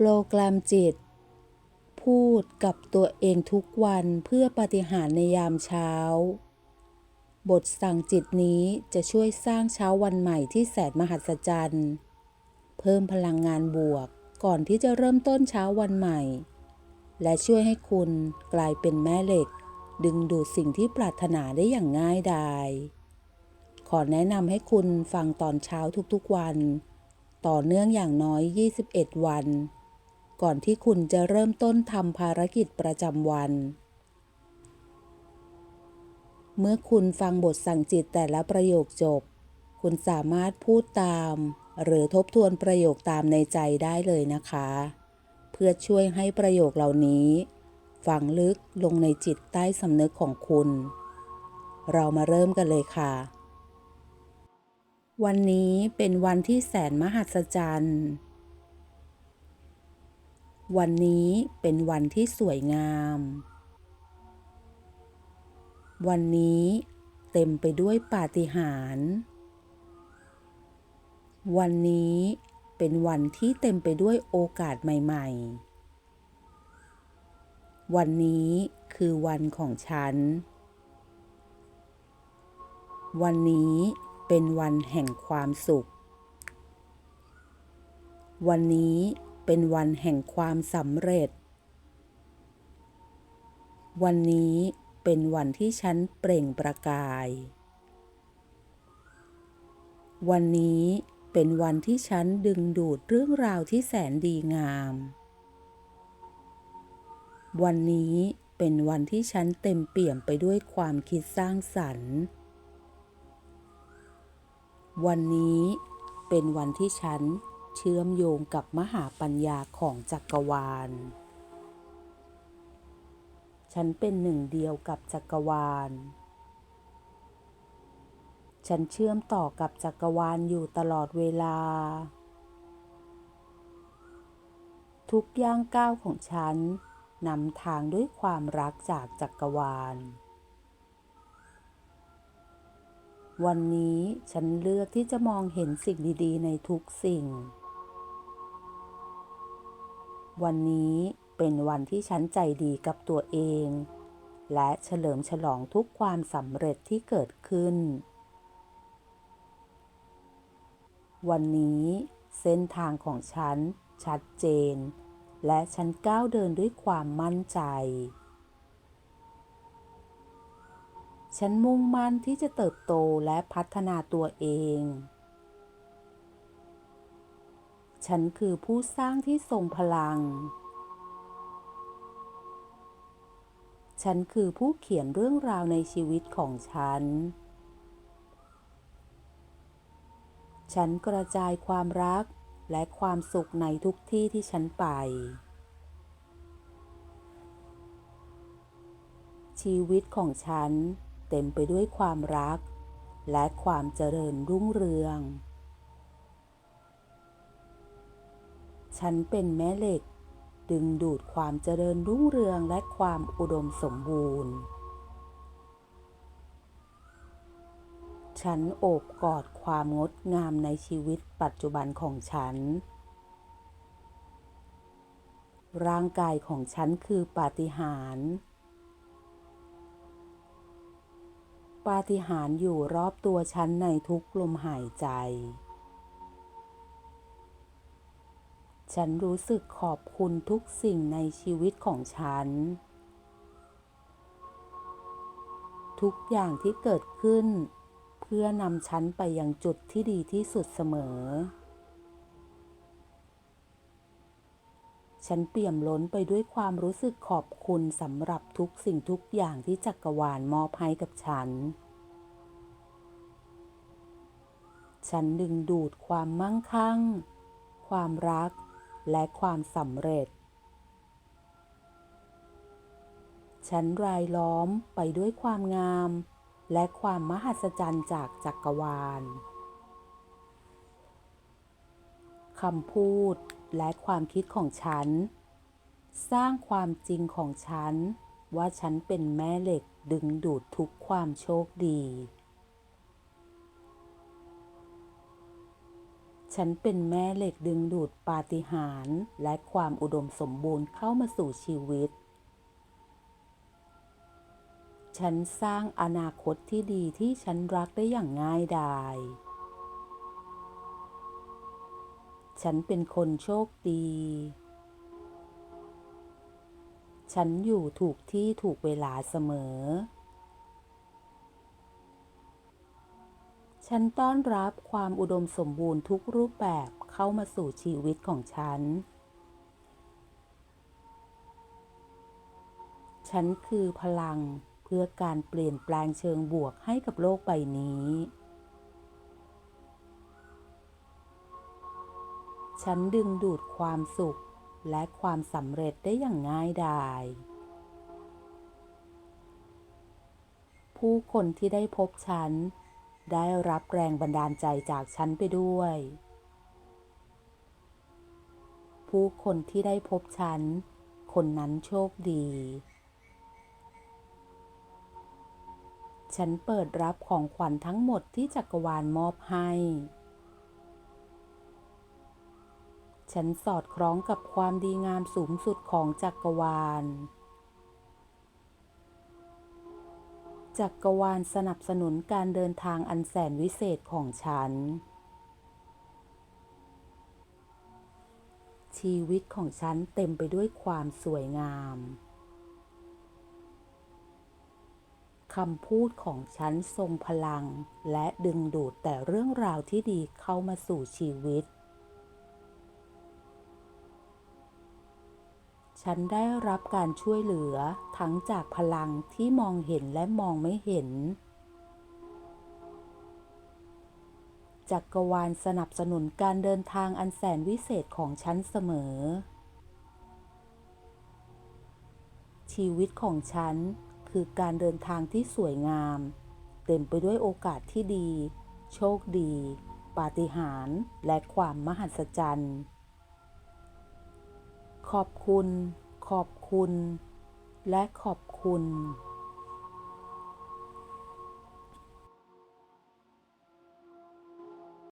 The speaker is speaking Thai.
โปรแกรมจิต พูดกับตัวเองทุกวันเพื่อปฏิหารในยามเช้า บทสั่งจิตนี้จะช่วยสร้างเช้าวันใหม่ที่แสนมหัศจรรย์ เพิ่มพลังงานบวกก่อนที่จะเริ่มต้นเช้าวันใหม่ และช่วยให้คุณกลายเป็นแม่เหล็ก ดึงดูดสิ่งที่ปรารถนาได้อย่างง่ายดายขอแนะนำให้คุณฟังตอนเช้าทุกๆวัน ต่อเนื่องอย่างน้อย 21 วัน ก่อนที่คุณจะเริ่มต้นทำภารกิจประจำวัน เมื่อคุณฟังบทสั่งจิตแต่ละประโยคจบ คุณสามารถพูดตาม หรือทบทวนประโยคตามในใจได้เลยนะคะ เพื่อช่วยให้ประโยคเหล่านี้ ฝังลึกลงในจิตใต้สำนึกของคุณ เรามาเริ่มกันเลยค่ะ วันนี้เป็นวันที่แสนมหัศจรรย์ วันนี้เป็นวันที่สวยงาม วันนี้เต็มไปด้วยปาฏิหาริย์ วันนี้เป็นวันที่เต็มไปด้วยโอกาสใหม่ ๆ วันนี้คือวันของฉัน วันนี้เป็นวันแห่งความสุข วันนี้ เป็นวันแห่งความสำเร็จ วันนี้เป็นวันที่ฉันเปล่งประกาย วันนี้เป็นวันที่ฉันดึงดูดเรื่องราวที่แสนดีงาม วันนี้เป็นวันที่ฉันเต็มเปี่ยมไปด้วยความคิดสร้างสรรค์ วันนี้เป็นวันที่ฉัน เชื่อมโยงกับมหาปัญญาของจักรวาล ฉันเป็นหนึ่งเดียวกับจักรวาล ฉันเชื่อมต่อกับจักรวาลอยู่ตลอดเวลา ทุกย่างก้าวของฉันนำทางด้วยความรักจากจักรวาล วันนี้ฉันเลือกที่จะมองเห็นสิ่งดี ๆ ในทุกสิ่ง วันนี้เป็นวันที่ฉันใจดีกับตัวเอง และเฉลิมฉลองทุกความสำเร็จที่เกิดขึ้น วันนี้เส้นทางของฉันชัดเจน และฉันก้าวเดินด้วยความมั่นใจ ฉันมุ่งมั่นที่จะเติบโตและพัฒนาตัวเอง ฉันคือผู้สร้างที่ทรงพลัง ฉันคือผู้เขียนเรื่องราวในชีวิตของฉัน ฉันกระจายความรักและความสุขในทุกที่ที่ฉันไป ชีวิตของฉันเต็มไปด้วยความรัก และความเจริญรุ่งเรือง ฉันเป็นแม่เหล็ก ดึงดูดความเจริญรุ่งเรืองและความอุดมสมบูรณ์ ฉันโอบกอดความงดงามในชีวิตปัจจุบันของฉัน ร่างกายของฉันคือปาฏิหาริย์ปาฏิหาริย์อยู่รอบตัวฉันในทุกลมหายใจ ฉันรู้สึกขอบคุณทุกสิ่งในชีวิตของฉัน ทุกอย่างที่เกิดขึ้น เพื่อนำฉันไปยังจุดที่ดีที่สุดเสมอ ฉันเปี่ยมล้นไปด้วยความรู้สึกขอบคุณสำหรับทุกสิ่งทุกอย่างที่จักรวาลมอบให้กับฉันฉันดึงดูดความมั่งคั่ง ความรัก และความสำเร็จ ฉันรายล้อมไปด้วยความงาม และความมหัศจรรย์จากจักรวาลคำพูดและความคิดของฉัน สร้างความจริงของฉัน ว่าฉันเป็นแม่เหล็กดึงดูดทุกความโชคดี ฉันเป็นแม่เหล็กดึงดูดปาฏิหาริย์และความอุดมสมบูรณ์เข้ามาสู่ชีวิต ฉันสร้างอนาคตที่ดีที่ฉันรักได้อย่างง่ายดาย ฉันเป็นคนโชคดี ฉันอยู่ถูกที่ถูกเวลาเสมอ ฉันต้อนรับความอุดมสมบูรณ์ทุกรูปแบบเข้ามาสู่ชีวิตของฉัน ฉันคือพลังเพื่อการเปลี่ยนแปลงเชิงบวกให้กับโลกใบนี้ ฉันดึงดูดความสุขและความสำเร็จได้อย่างง่ายดาย ผู้คนที่ได้พบฉัน ได้รับแรงบันดาลใจจากฉันไปด้วย ผู้คนที่ได้พบฉัน คนนั้นโชคดี ฉันเปิดรับของขวัญทั้งหมดที่จักรวาลมอบให้ ฉันสอดคล้องกับความดีงามสูงสุดของจักรวาล จักรวาลสนับสนุนการเดินทางอันแสนวิเศษของฉัน ชีวิตของฉันเต็มไปด้วยความสวยงามคำพูดของฉันทรงพลัง และดึงดูดแต่เรื่องราวที่ดีเข้ามาสู่ชีวิต ฉันได้รับการช่วยเหลือทั้งจากพลังที่มองเห็นและมองไม่เห็น จักรวาลสนับสนุนการเดินทางอันแสนวิเศษของฉันเสมอ ชีวิตของฉันคือการเดินทางที่สวยงาม เต็มไปด้วยโอกาสที่ดี โชคดี ปาฏิหาริย์และความมหัศจรรย์ ขอบคุณ ขอบคุณ และขอบคุณ